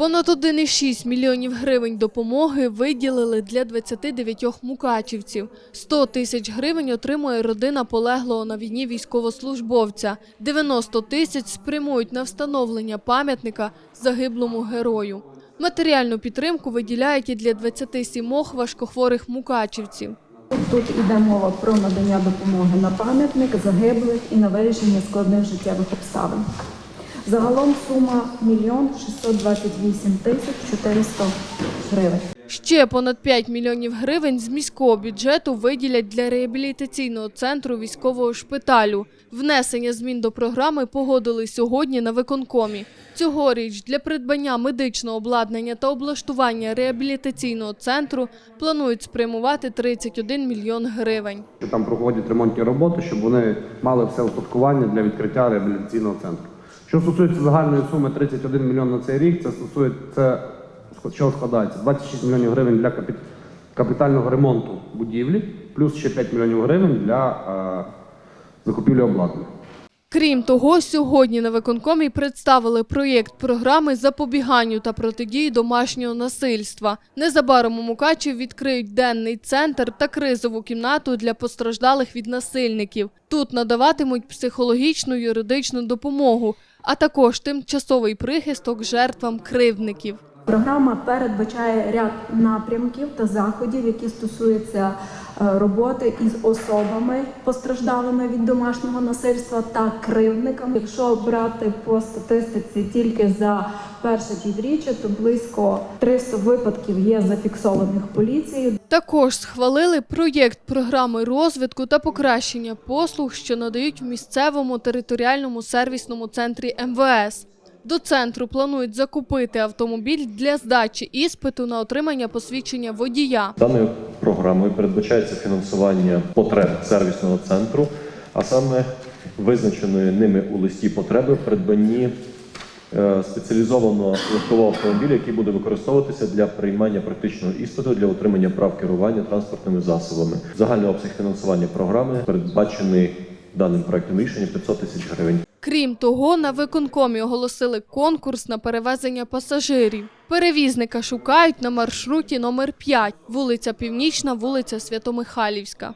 Понад 1,6 мільйонів гривень допомоги виділили для 29 мукачівців. 100 тисяч гривень отримує родина полеглого на війні військовослужбовця. 90 тисяч спрямують на встановлення пам'ятника загиблому герою. Матеріальну підтримку виділяють і для 27 важкохворих мукачівців. Тут іде мова про надання допомоги на пам'ятник загиблих і на вирішення складних життєвих обставин. Загалом сума 1 628 тисяч 400 гривень. Ще понад 5 мільйонів гривень з міського бюджету виділять для реабілітаційного центру військового шпиталю. Внесення змін до програми погодили сьогодні на виконкомі. Цьогоріч для придбання медичного обладнання та облаштування реабілітаційного центру планують спрямувати 31 мільйон гривень. там проходять ремонтні роботи, щоб вони мали все устаткування для відкриття реабілітаційного центру. Що стосується загальної суми 31 мільйон на цей рік, це стосується що складається 26 мільйонів гривень для капі- капітального ремонту будівлі, плюс ще 5 мільйонів гривень для е, закупівлі обладнання. Крім того, сьогодні на виконкомі представили проєкт програми запобіганню та протидії домашнього насильства. Незабаром у Мукачів відкриють денний центр та кризову кімнату для постраждалих від насильників. Тут надаватимуть психологічну юридичну допомогу, а також тимчасовий прихисток жертвам кривдників. Програма передбачає ряд напрямків та заходів, які стосуються е, роботи із особами постраждалими від домашнього насильства та кривдниками. Якщо брати по статистиці тільки за перше півріччя, то близько 300 випадків є зафіксованих поліцією. Також схвалили проєкт програми розвитку та покращення послуг, що надають в місцевому територіальному сервісному центрі МВС. До центру планують закупити автомобіль для здачі іспиту на отримання посвідчення водія. Даною програмою передбачається фінансування потреб сервісного центру, а саме визначеної ними у листі потреби в придбанні е, спеціалізованого легкового автомобіля, який буде використовуватися для приймання практичного іспиту для отримання прав керування транспортними засобами. Загальний обсяг фінансування програми передбачений даним проектом рішення 500 тисяч гривень. Крім того, на виконкомі оголосили конкурс на перевезення пасажирів. Перевізника шукають на маршруті номер 5, вулиця Північна, вулиця Святомихайлівська.